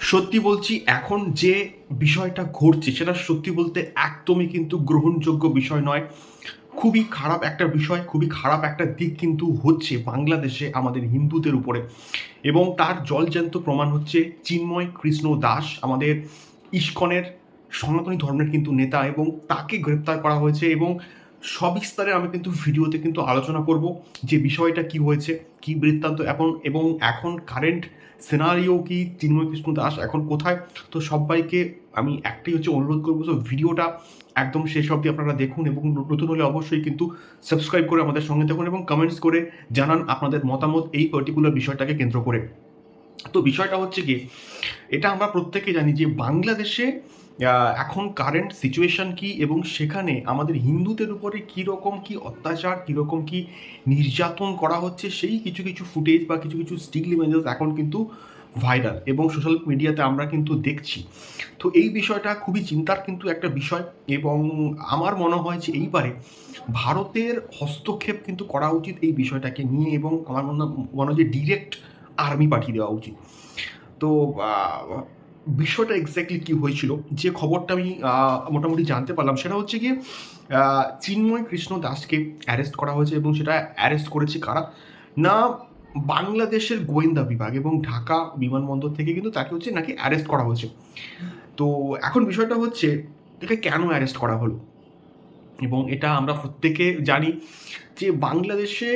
সত্যি বলছি, এখন যে বিষয়টা ঘটছে, সেটা সত্যি বলতে একদমই কিন্তু গ্রহণযোগ্য বিষয় নয়। খুবই খারাপ একটা বিষয়, খুবই খারাপ একটা দিক কিন্তু হচ্ছে বাংলাদেশে আমাদের হিন্দুদের উপরে। এবং তার জলজ্যান্ত প্রমাণ হচ্ছে চিন্ময় কৃষ্ণ দাস, আমাদের ইস্কনের সনাতনী ধর্মের কিন্তু নেতা এবং তাকে গ্রেপ্তার করা হয়েছে এবং সবিস্তারে আমি কিন্তু ভিডিওতে কিন্তু আলোচনা করব যে বিষয়টা কি হয়েছে, কি বৃত্তান্ত এখন এবং এখন কারেন্ট সিনারিও কি চিন্ময় কৃষ্ণ দাস এখন কোথায়? তো সবাইকে আমি একটাই হচ্ছে অনুরোধ করব তো ভিডিওটা একদম শেষ অবধি আপনারা দেখুন এবং নতুন হলে অবশ্যই কিন্তু সাবস্ক্রাইব করে আমাদের সঙ্গে থাকুন এবং কমেন্টস করে জানান আপনাদের মতামত এই পার্টিকুলার বিষয়টাকে কেন্দ্র করে। তো বিষয়টা হচ্ছে কি এটা আমরা প্রত্যেকে জানি যে বাংলাদেশে এখন কারেন্ট সিচুয়েশন কি এবং সেখানে আমাদের হিন্দুদের উপরে কীরকম কি অত্যাচার, কীরকম কি নির্যাতন করা হচ্ছে, সেই কিছু কিছু ফুটেজ বা কিছু কিছু স্টিল ইমেজেস এখন কিন্তু ভাইরাল এবং সোশ্যাল মিডিয়াতে আমরা কিন্তু দেখছি। তো এই বিষয়টা খুবই চিন্তার কিন্তু একটা বিষয় এবং আমার মনে হয় যে এইবারে ভারতের হস্তক্ষেপ কিন্তু করা উচিত এই বিষয়টাকে নিয়ে এবং আমার মনে মনে হয় যে ডিরেক্ট আর্মি পাঠিয়ে দেওয়া উচিত। তো বিষয়টা এক্স্যাক্টলি কি হয়েছিল, যে খবরটা আমি মোটামুটি জানতে পারলাম, সেটা হচ্ছে গিয়ে চিন্ময় কৃষ্ণ দাসকে অ্যারেস্ট করা হয়েছে এবং সেটা অ্যারেস্ট করেছে কারা? না, বাংলাদেশের গোয়েন্দা বিভাগ এবং ঢাকা বিমানবন্দর থেকে কিন্তু তাকে হচ্ছে নাকি অ্যারেস্ট করা হয়েছে। তো এখন বিষয়টা হচ্ছে, তাকে কেন অ্যারেস্ট করা হলো? এবং এটা আমরা প্রত্যেকে জানি যে বাংলাদেশে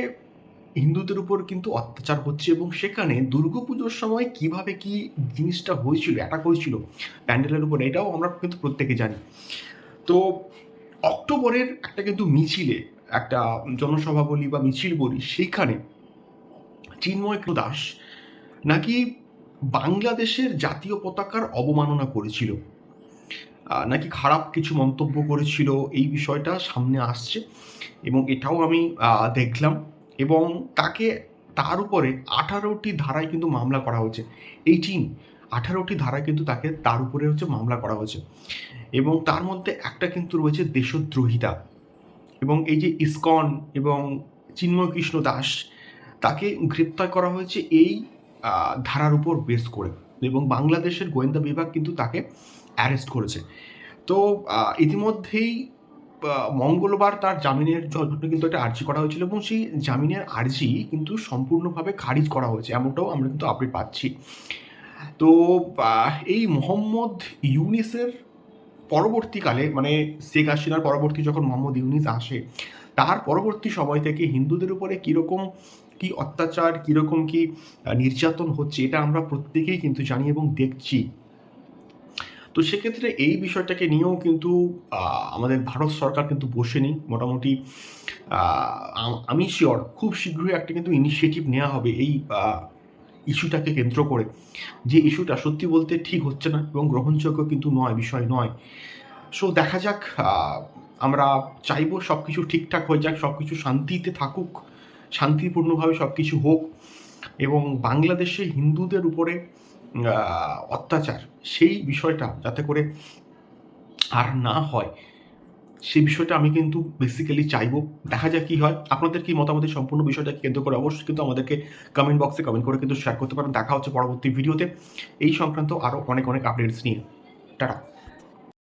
হিন্দুদের উপর কিন্তু অত্যাচার হচ্ছে এবং সেখানে দুর্গাপুজোর সময় কীভাবে কি জিনিসটা হয়েছিল অ্যাটাক হয়েছিল, প্যান্ডেলের উপর, এটাও আমরা কিন্তু প্রত্যেকে জানি। তো অক্টোবরের একটা কিন্তু মিছিলে, একটা জনসভা বলি বা মিছিল বলি সেইখানে চিন্ময় দাস নাকি বাংলাদেশের জাতীয় পতাকার অবমাননা করেছিল। নাকি খারাপ কিছু মন্তব্য করেছিল, এই বিষয়টা সামনে আসছে এবং এটাও আমি দেখলাম। এবং তাকে, তার উপরে আঠারোটি ধারায় কিন্তু মামলা করা হয়েছে। এইটিন আঠারোটি ধারায় কিন্তু তাকে, তার উপরে হচ্ছে মামলা করা হয়েছে। এবং তার মধ্যে একটা কিন্তু রয়েছে দেশদ্রোহিতা। এবং এই যে ইসকন এবং চিন্ময় কৃষ্ণ দাস, তাকে গ্রেপ্তার করা হয়েছে এই ধারার উপর বেস করে। এবং বাংলাদেশের গোয়েন্দা বিভাগ কিন্তু তাকে অ্যারেস্ট করেছে। তো ইতিমধ্যেই মঙ্গলবার তার জামিনের জন্য কিন্তু একটা আর্জি করা হয়েছিল এবং সেই জামিনের আর্জি কিন্তু সম্পূর্ণভাবে খারিজ করা হয়েছে, এমনটাও আমরা কিন্তু আপডেট পাচ্ছি। তো এই মোহাম্মদ ইউনিসের পরবর্তীকালে মানে শেখ হাসিনার পরবর্তী যখন মোহাম্মদ ইউনিস আসে, তার পরবর্তী সময় থেকে হিন্দুদের উপরে কীরকম কি অত্যাচার, কীরকম কি নির্যাতন হচ্ছে, এটা আমরা প্রত্যেকেই কিন্তু জানি এবং দেখছি। তো সেক্ষেত্রে এই বিষয়টাকে নিয়েও কিন্তু আমাদের ভারত সরকার কিন্তু বসেনি। মোটামুটি আমি শিওর খুব শীঘ্রই একটা কিন্তু ইনিশিয়েটিভ নেওয়া হবে এই ইস্যুটাকে কেন্দ্র করে। যে ইস্যুটা সত্যি বলতে ঠিক হচ্ছে না এবং গ্রহণযোগ্য কিন্তু নয়, বিষয় নয়। সো দেখা যাক আমরা চাইব সব কিছু ঠিকঠাক হয়ে যাক সব কিছু শান্তিতে থাকুক, শান্তিপূর্ণভাবে সব কিছু হোক এবং বাংলাদেশে হিন্দুদের উপরে অত্যাচার, সেই বিষয়টা যাতে করে আর না হয় সেই বিষয়টা আমি কিন্তু বেসিক্যালি চাইব। দেখা যাক কি হয়। আপনাদের কি মতামতের সম্পূর্ণ বিষয়টাকে কেন্দ্র করে অবশ্যই কিন্তু আমাদেরকে কমেন্ট বক্সে কমেন্ট করে কিন্তু শেয়ার করতে পারেন। দেখা হচ্ছে পরবর্তী ভিডিওতে এই সংক্রান্ত আরও অনেক অনেক আপডেটস নিয়ে। টাটা।